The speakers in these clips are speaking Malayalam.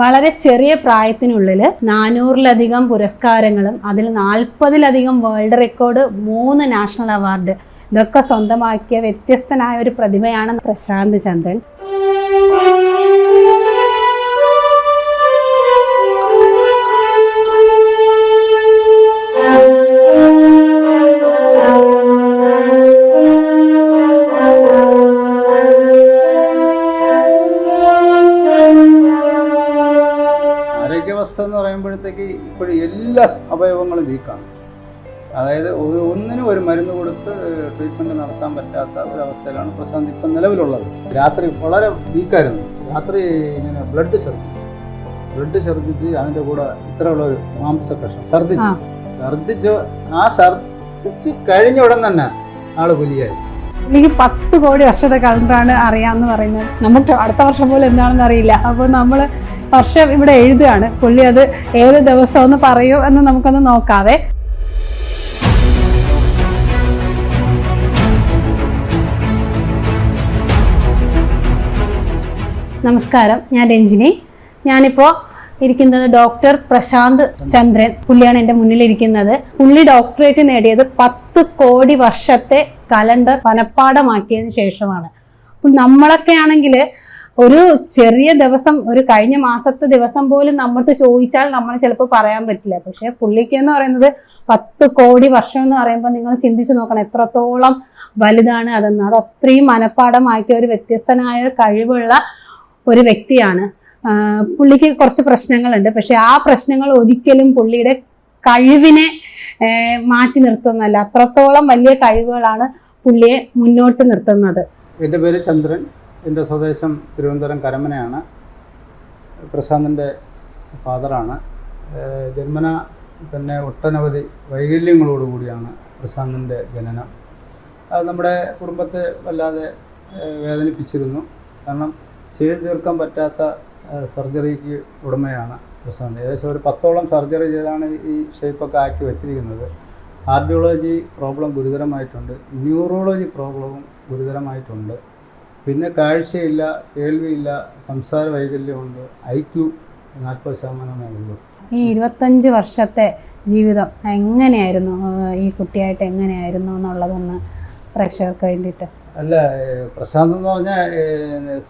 വളരെ ചെറിയ പ്രായത്തിനുള്ളിൽ നാനൂറിലധികം പുരസ്കാരങ്ങളും അതിൽ നാൽപ്പതിലധികം വേൾഡ് റെക്കോർഡ് മൂന്ന് നാഷണൽ അവാർഡ് ഇതൊക്കെ സ്വന്തമാക്കിയ വ്യത്യസ്തനായ ഒരു പ്രതിമയാണ് പ്രശാന്ത് ചന്ദ്രൻ. വീക്കാണ്. അതായത് ഒന്നിനും ഒരു മരുന്ന് കൊടുത്ത് ട്രീറ്റ്മെന്റ് നടത്താൻ പറ്റാത്ത ഒരവസ്ഥയിലാണ് പ്രശാന്ത് ഇപ്പം നിലവിലുള്ളത്. രാത്രി വളരെ വീക്കായിരുന്നു. രാത്രി ഇങ്ങനെ ബ്ലഡ് ഛർദ്ദിച്ചു. ബ്ലഡ് ഛർദ്ദിച്ച് അതിന്റെ കൂടെ ഇത്രയുള്ള ഒരു മാംസ ഛർദ്ദിച്ചു. ഛർദ്ദിച്ച് ആ ഛർദ്ദിച്ച് കഴിഞ്ഞ ഉടൻ തന്നെ ആൾ പുലിയായി എനിക്ക് പത്ത് കോടി വർഷത്തെ കലണ്ടറാണ് അറിയാമെന്ന് പറയുന്നത്. നമുക്ക് അടുത്ത വർഷം പോലും എന്താണെന്ന് അറിയില്ല. അപ്പോൾ നമ്മൾ വർഷം ഇവിടെ എഴുതുകയാണ്. പുള്ളി അത് ഏത് ദിവസം ഒന്ന് പറയൂ എന്ന് നമുക്കൊന്ന് നോക്കാവേ. നമസ്കാരം ഞാൻ രഞ്ജിനി. ഞാനിപ്പോൾ ഇരിക്കുന്നത് ഡോക്ടർ പ്രശാന്ത് ചന്ദ്രൻ പുള്ളിയാണ് എന്റെ മുന്നിലിരിക്കുന്നത്. പുള്ളി ഡോക്ടറേറ്റ് നേടിയത് പത്ത് കോടി വർഷത്തെ കലണ്ടർ പനപ്പാടമാക്കിയതിന് ശേഷമാണ്. അപ്പോൾ നമ്മളൊക്കെ ആണെങ്കിൽ ഒരു ചെറിയ ദിവസം ഒരു കഴിഞ്ഞ മാസത്തെ ദിവസം പോലും നമ്മൾക്ക് ചോദിച്ചാൽ നമ്മൾ ചിലപ്പോൾ പറയാൻ പറ്റില്ല. പക്ഷെ പുള്ളിക്ക് എന്ന് പറയുന്നത് പത്ത് കോടി വർഷം എന്ന് പറയുമ്പോൾ നിങ്ങൾ ചിന്തിച്ചു നോക്കണം എത്രത്തോളം വലുതാണ് അതെന്ന്. അത് അത്രയും മനഃപ്പാടമാക്കിയ ഒരു വ്യത്യസ്തനായ കഴിവുള്ള ഒരു വ്യക്തിയാണ്. പുള്ളിക്ക് കുറച്ച് പ്രശ്നങ്ങളുണ്ട്. പക്ഷെ ആ പ്രശ്നങ്ങൾ ഒരിക്കലും പുള്ളിയുടെ കഴിവിനെ മാറ്റി നിർത്തുന്നല്ല അത്രത്തോളം വലിയ കഴിവുകളാണ് പുള്ളിയെ മുന്നോട്ട് നിർത്തുന്നത്. എന്റെ പേര് ചന്ദ്രൻ. എന്റെ സ്വദേശം തിരുവനന്തപുരം കരമനയാണ്. പ്രശാന്തിന്റെ ഫാദറാണ്. ജന്മന തന്നെ ഒട്ടനവധി വൈകല്യങ്ങളോടുകൂടിയാണ് പ്രശാന്തിന്റെ ജനനം. അത് നമ്മുടെ കുടുംബത്തെ വല്ലാതെ വേദനിപ്പിച്ചിരുന്നു. കാരണം ചെയ്തു തീർക്കാൻ പറ്റാത്ത സർജറിക്ക് ഉടമയാണ് പ്രശാന്ത്. ഏകദേശം ഒരു പത്തോളം സർജറി ചെയ്താണ് ഈ ഷേപ്പൊക്കെ ആക്കി വെച്ചിരിക്കുന്നത്. കാർഡിയോളജി പ്രോബ്ലം ഗുരുതരമായിട്ടുണ്ട്. ന്യൂറോളജി പ്രോബ്ലവും ഗുരുതരമായിട്ടുണ്ട്. പിന്നെ കാഴ്ചയില്ല കേൾവിയില്ല സംസാര വൈകല്യമുണ്ട്. ഐ ക്യു നാൽപ്പത് ശതമാനമേ ഉള്ളൂ. ഈ ഇരുപത്തഞ്ച് വർഷത്തെ ജീവിതം എങ്ങനെയായിരുന്നു? ഈ കുട്ടിയായിട്ട് എങ്ങനെയായിരുന്നു എന്നുള്ളതൊന്ന് പ്രേക്ഷകർക്ക് വേണ്ടിയിട്ട്. അല്ല പ്രശാന്ത് എന്ന് പറഞ്ഞാൽ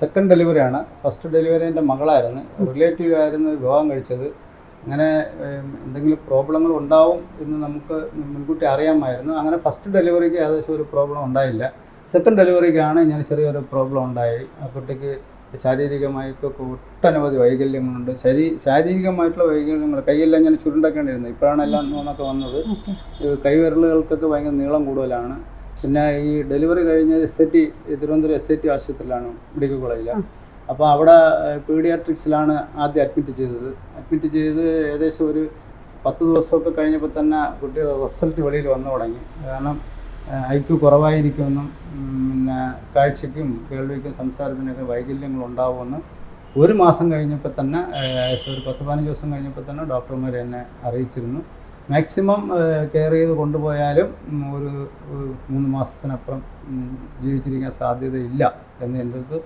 സെക്കൻഡ് ഡെലിവറിയാണ് ഫസ്റ്റ് ഡെലിവറി എന്റെ മകളായിരുന്നു. റിലേറ്റീവ് ആയിരുന്നു വിവാഹം കഴിച്ചത്. അങ്ങനെ എന്തെങ്കിലും പ്രോബ്ലങ്ങൾ ഉണ്ടാവും എന്ന് നമുക്ക് മുൻകൂട്ടി അറിയാമായിരുന്നു. അങ്ങനെ ഫസ്റ്റ് ഡെലിവറിക്ക് ഏകദേശം ഒരു പ്രോബ്ലം ഉണ്ടായില്ല. സെക്കൻഡ് ഡെലിവറിക്കാണ് ഞാൻ ചെറിയൊരു പ്രോബ്ലം ഉണ്ടായി. ആ കുട്ടിക്ക് ശാരീരികമായിട്ടൊക്കെ ഒട്ടനവധി വൈകല്യങ്ങളുണ്ട്. ശരീ ശാരീരികമായിട്ടുള്ള വൈകല്യങ്ങൾ കൈയെല്ലാം ഞാൻ ചുരുണ്ടാക്കേണ്ടിരുന്നത് ഇപ്പോഴാണ് എല്ലാം എന്നൊക്കെ വന്നത്. കൈവിരലുകൾക്കൊക്കെ ഭയങ്കര നീളം കൂടുതലാണ്. പിന്നെ ഈ ഡെലിവറി കഴിഞ്ഞ S I T Thiruvananthapuram S I T ആശുപത്രിയിലാണ് മെഡിക്കൽ കോളേജിൽ അപ്പോൾ അവിടെ പീഡിയാട്രിക്സിലാണ് ആദ്യം അഡ്മിറ്റ് ചെയ്തത്. അഡ്മിറ്റ് ചെയ്ത് ഏകദേശം ഒരു പത്ത് ദിവസമൊക്കെ കഴിഞ്ഞപ്പോൾ തന്നെ കുട്ടിയുടെ റിസൾട്ട് വെളിയിൽ വന്നു തുടങ്ങി. കാരണം ഐ ക്യു കുറവായിരിക്കുമെന്നും പിന്നെ കാഴ്ചയ്ക്കും കേൾവിക്കും സംസാരത്തിനൊക്കെ വൈകല്യങ്ങൾ ഉണ്ടാവുമെന്ന് ഒരു മാസം കഴിഞ്ഞപ്പോൾ തന്നെ ഒരു പത്ത് പതിനഞ്ച് ദിവസം കഴിഞ്ഞപ്പോൾ തന്നെ ഡോക്ടർമാർ എന്നെ അറിയിച്ചിരുന്നു. മാക്സിമം കെയർ ചെയ്ത് കൊണ്ടുപോയാലും ഒരു മൂന്ന് മാസത്തിനപ്പുറം ജീവിച്ചിരിക്കാൻ സാധ്യതയില്ല എന്ന് എന്റെ അടുത്ത്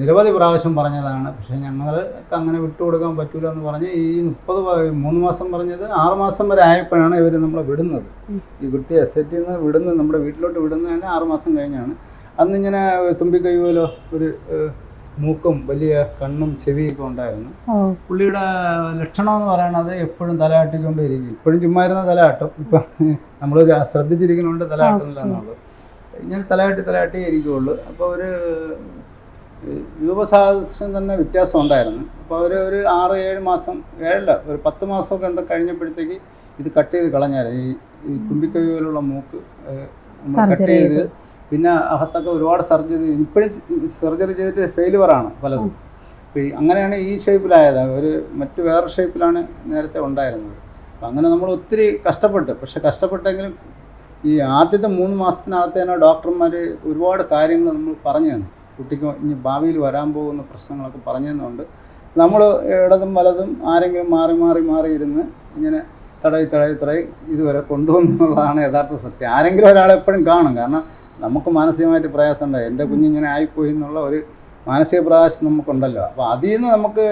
നിരവധി പ്രാവശ്യം പറഞ്ഞതാണ്. പക്ഷേ ഞങ്ങൾക്ക് അങ്ങനെ വിട്ടുകൊടുക്കാൻ പറ്റൂല എന്ന് പറഞ്ഞ് ഈ മുപ്പത് മൂന്ന് മാസം പറഞ്ഞത് ആറ് മാസം വരെ ആയപ്പോഴാണ് ഇവർ നമ്മളെ വിടുന്നത്. ഈ കുട്ടി എസ് എറ്റിൽ നിന്ന് വിടുന്നത് നമ്മുടെ വീട്ടിലോട്ട് വിടുന്നത് തന്നെ ആറ് മാസം കഴിഞ്ഞാണ്. അന്ന് ഇങ്ങനെ തുമ്പിക്കൈപോലോ ഒരു മൂക്കും വലിയ കണ്ണും ചെവിയൊക്കെ ഉണ്ടായിരുന്നു. പുള്ളിയുടെ ലക്ഷണം എന്ന് പറയുന്നത് എപ്പോഴും തലയാട്ടിക്കൊണ്ടിരിക്കും ഇപ്പോഴും ചുമ്മായിരുന്ന തലയാട്ടും. ഇപ്പം നമ്മൾ ശ്രദ്ധിച്ചിരിക്കുന്നുണ്ട് തലയാട്ടുന്നില്ല എന്നുള്ളത്. ഇങ്ങനെ തലയാട്ടി തലയാട്ടി ഇരിക്കുള്ളൂ. അപ്പോൾ ഒരു രൂപസാദൃശ്യം തന്നെ വ്യത്യാസം ഉണ്ടായിരുന്നു. അപ്പോൾ അവർ ഒരു ആറ് ഏഴ് മാസം ഏഴല്ല ഒരു പത്ത് മാസമൊക്കെ എന്താ കഴിഞ്ഞപ്പോഴത്തേക്ക് ഇത് കട്ട് ചെയ്ത് കളഞ്ഞായിരുന്നു ഈ ഈ തുമ്പിക്കൈ പോലുള്ള മൂക്ക് കട്ട് ചെയ്ത് പിന്നെ അകത്തൊക്കെ ഒരുപാട് സർജറി ഇപ്പോഴും സർജറി ചെയ്തിട്ട് ഫെയിലുവറാണ് പലതും. അപ്പോൾ അങ്ങനെയാണ് ഈ ഷേപ്പിലായത്. ഒരു മറ്റു വേറെ ഷേപ്പിലാണ് നേരത്തെ ഉണ്ടായിരുന്നത്. അപ്പം അങ്ങനെ നമ്മൾ ഒത്തിരി കഷ്ടപ്പെട്ട് പക്ഷെ കഷ്ടപ്പെട്ടെങ്കിലും ഈ ആദ്യത്തെ മൂന്ന് മാസത്തിനകത്ത് തന്നെ ഡോക്ടർമാർ ഒരുപാട് കാര്യങ്ങൾ നമ്മൾ പറഞ്ഞു തന്നു. കുട്ടിക്ക് ഇനി ഭാവിയിൽ വരാൻ പോകുന്ന പ്രശ്നങ്ങളൊക്കെ പറഞ്ഞു തന്നുകൊണ്ട് നമ്മൾ ഇടതും വലതും ആരെങ്കിലും മാറി മാറി മാറി ഇരുന്ന് ഇങ്ങനെ തടയി തടയി തടയി ഇതുവരെ കൊണ്ടുവന്നുള്ളതാണ് യഥാർത്ഥ സത്യം. ആരെങ്കിലും ഒരാളെ എപ്പോഴും കാണും. കാരണം നമുക്ക് മാനസികമായിട്ട് പ്രയാസം ഉണ്ടായി എന്റെ കുഞ്ഞിങ്ങനെ ആയിപ്പോയി എന്നുള്ള ഒരു മാനസിക പ്രയാസം നമുക്കുണ്ടല്ലോ. അപ്പോൾ അതിൽ നിന്ന് നമുക്ക്